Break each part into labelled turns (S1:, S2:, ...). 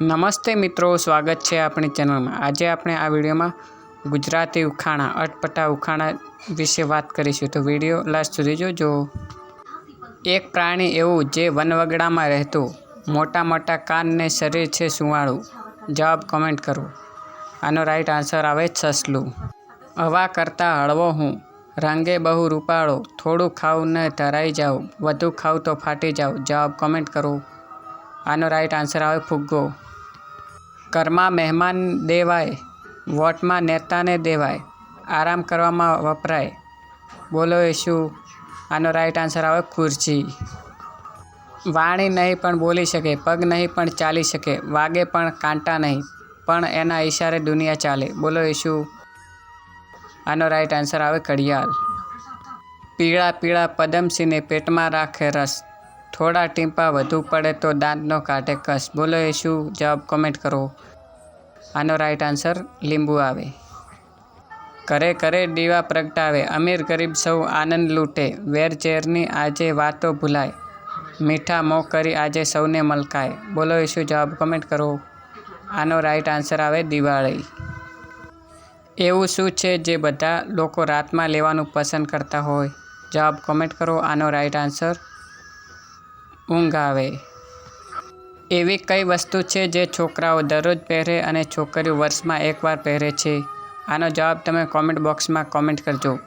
S1: નમસ્તે મિત્રો, સ્વાગત છે આપણી ચેનલમાં. આજે આપણે આ વિડીયોમાં ગુજરાતી ઉખાણા, અટપટા ઉખાણા વિશે વાત કરીશું. તો વીડિયો લાસ્ટ સુધી જોજો. એક પ્રાણી એવું જે વનવગડામાં રહેતું મોટા મોટા કાનને શરીર છે સુંવાળું. જવાબ કમેન્ટ કરો. આનો રાઈટ આન્સર આવે સસલું. હવા કરતાં હળવો હું. રંગે બહુ રૂપાળો. થોડું ખાવું ને ધરાઈ જાઉં. વધુ ખાઉં તો ફાટી જાઉં. જવાબ કમેન્ટ કરો. આનો રાઈટ આન્સર આવે ફુગ્ગો. ઘરમાં મહેમાન દેવાય, વોટમાં નેતાને દેવાય, આરામ કરવામાં વપરાય. બોલો એ શું આનો રાઈટ આન્સર આવે ખુરશી. વાણી નહીં પણ બોલી શકે, પગ નહીં પણ ચાલી શકે, વાગે પણ કાંટા નહીં, પણ એના ઈશારે દુનિયા ચાલે. બોલો એ શું આનો રાઈટ આન્સર આવે ઘડિયાળ. પીળા પીળા પદમસિંહને પેટમાં રાખે રસ થોડા ટીમ્પા વધુ પડે તો દાંતનો કાઢે કસ. બોલો એ શું જવાબ કોમેન્ટ કરો. આનો રાઈટ આન્સર લીંબુ આવે. કરે કરે દીવા પ્રગટાવે. અમીર ગરીબ સૌ આનંદ લૂંટે. વેર ઝેરની આજે વાતો ભૂલાય. મીઠા મોં કરી આજે સૌને મલકાય. બોલો એ શું જવાબ કમેન્ટ કરો. આનો રાઈટ આન્સર આવે દિવાળી. એવું શું છે જે બધા લોકો રાતમાં લેવાનું પસંદ કરતા હોય? જવાબ કમેન્ટ કરો. આનો રાઈટ આન્સર ઊંઘ આવે એવી કઈ વસ્તુ છે જે છોકરાઓ દરરોજ પહેરે અને છોકરીઓ વર્ષમાં એકવાર પહેરે છે? આનો જવાબ તમે કોમેન્ટ બોક્સમાં કોમેન્ટ કરજો.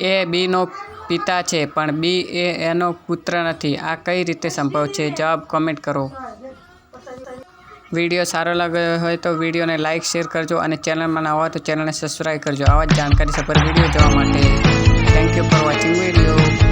S1: એ બીનો પિતા છે, પણ બી એ એનો પુત્ર નથી. આ કઈ રીતે સંભવ છે? જવાબ કોમેન્ટ કરો. વીડિયો સારો લાગ્યો હોય તો વિડીયોને લાઇક શેર કરજો અને ચેનલમાં ના હોય તો ચેનલને સબસ્ક્રાઈબ કરજો. આવા જ જાણકારી સફર વીડિયો જોવા માટે. Thank you for watching video